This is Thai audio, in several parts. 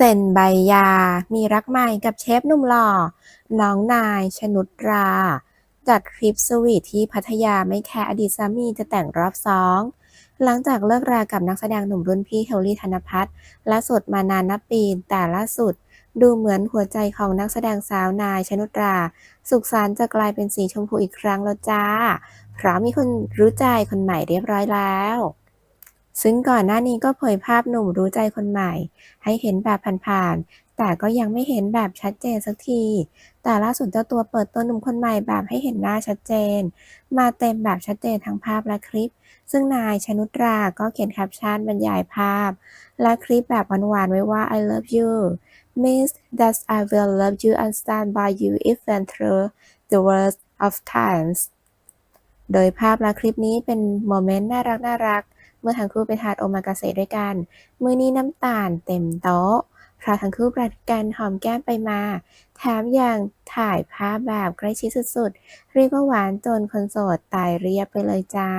เซ็นใบยา มีรักใหม่กับเชฟหนุ่มหล่อ น้องนายชนุดรา จัดทริปสวีทที่พัทยาไม่แคร์อดีตสามีจะแต่งรอบสอง หลังจากเลิกรากับนักแสดงหนุ่มรุ่นพี่เฮลลี่ธนพัฒน์และสดมานานนับปี แต่ล่าสุด ดูเหมือนหัวใจของนักแสดงสาวนายชนุดรา สุขสันจะกลายเป็นสีชมพูอีกครั้งแล้วจ้า เพราะมีคนรู้ใจคนใหม่เรียบร้อยแล้ว ซึ่งก่อนหน้านี้ก็เผยภาพหนุ่มรู้ใจคนใหม่ ให้เห็นแบบผ่านๆ แต่ก็ยังไม่เห็นแบบชัดเจนสักที แต่ล่าสุดเจ้าตัวเปิดตัวหนุ่มคนใหม่แบบให้เห็นหน้าชัดเจน มาเต็มแบบชัดเจนทั้งภาพและคลิป ซึ่งนายชนุตราก็เขียนแคปชั่นบรรยายภาพ และคลิปแบบหวานๆไว้ว่า I love you means that I will love you and stand by you even through the worst of times โดยภาพและคลิปนี้เป็นโมเมนต์น่ารักน่ารักๆ เมื่อทั้งคู่ไปทานโอมากาเสะด้วยกัน มือนี้น้ำตาลเต็มโต๊ะเพราะทั้งคู่ปรัดกันหอมแก้มไปมา แถมยังถ่ายภาพแบบใกล้ชิดสุดๆ เรียกว่าหวานจนคนโสดตายเรียบไปเลยจ้า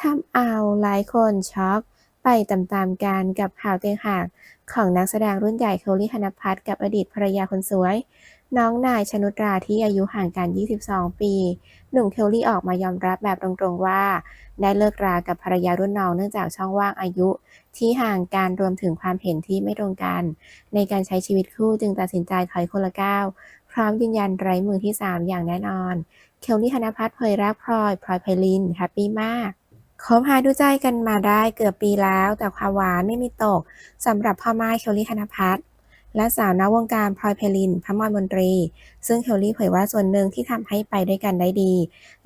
ทำเอาหลายคนช็อกไปตามๆกันกับข่าวเตียงหักของนักแสดงรุ่นใหญ่เคลลี่ธนพัฒน์กับอดีตภรรยาคนสวย น้องนายชนุตราที่อายุห่างกัน 22 ปี หนุ่มเคลลี่ออกมายอมรับแบบตรงๆว่า ได้เลิกรากับภรรยารุ่นน้องเนื่องจากช่องว่างอายุ ที่ห่างกันรวมถึงความเห็นที่ไม่ตรงกัน ในการใช้ชีวิตคู่จึงตัดสินใจถอยคนละก้าว พร้อมยืนยันไร้มือที่ 3 อย่างแน่นอน เคลลี่ธนพัฒน์เผยรักพลอยพลอยไพลินแฮปปี้มากคบหาดูใจกันมาได้เกือบปีแล้ว แต่ความหวานไม่มีตกสำหรับพ่อไม้เคลลี่ธนพัฒน์ และสาวนักวงการพลอยเพลินพระมรมนตรี ซึ่งเคลลี่เผยว่าส่วนหนึ่งที่ทำให้ไปด้วยกันได้ดี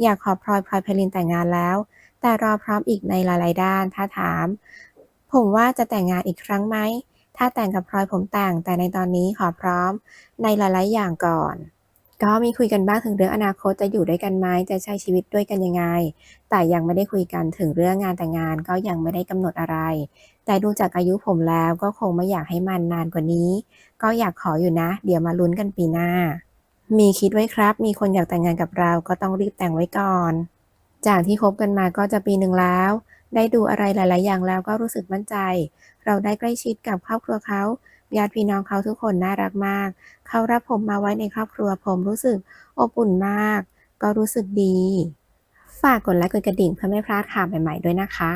อยากขอพลอยพลอยเพลินแต่งงานแล้ว แต่รอพร้อมอีกในหลายๆด้าน ถ้าถาม ผมว่าจะแต่งงานอีกครั้งไหม ถ้าแต่งกับพลอยผมแต่งแต่ในตอนนี้ขอพร้อมในหลายๆอย่างก่อน ก็มีคุยกันบ้างถึงเรื่องอนาคตจะอยู่ด้วยกันไหมจะใช้ชีวิตด้วยกันยังไง แต่ยังไม่ได้คุยกันถึงเรื่องงานแต่งงานก็ยังไม่ได้กำหนดอะไร แต่ดูจากอายุผมแล้วก็คงไม่อยากให้มันนานกว่านี้ ก็อยากขออยู่นะ เดี๋ยวมาลุ้นกันปีหน้า มีคิดไว้ครับ มีคนอยากแต่งงานกับเราก็ต้องรีบแต่งไว้ก่อน จากที่คบกันมาก็จะปีหนึ่งแล้ว ได้ดูอะไรหลาย ๆ อย่างแล้วก็รู้สึกมั่นใจ เราได้ใกล้ชิดกับครอบครัวเขา ญาติพี่น้องเขาทุกคนน่ารักมาก เขารับผมมาไว้ในครอบครัวผมรู้สึกอบอุ่นมาก ก็รู้สึกดี ฝากกดไลค์กดกระดิ่งเพื่อไม่พลาดข่าวใหม่ๆด้วยนะคะ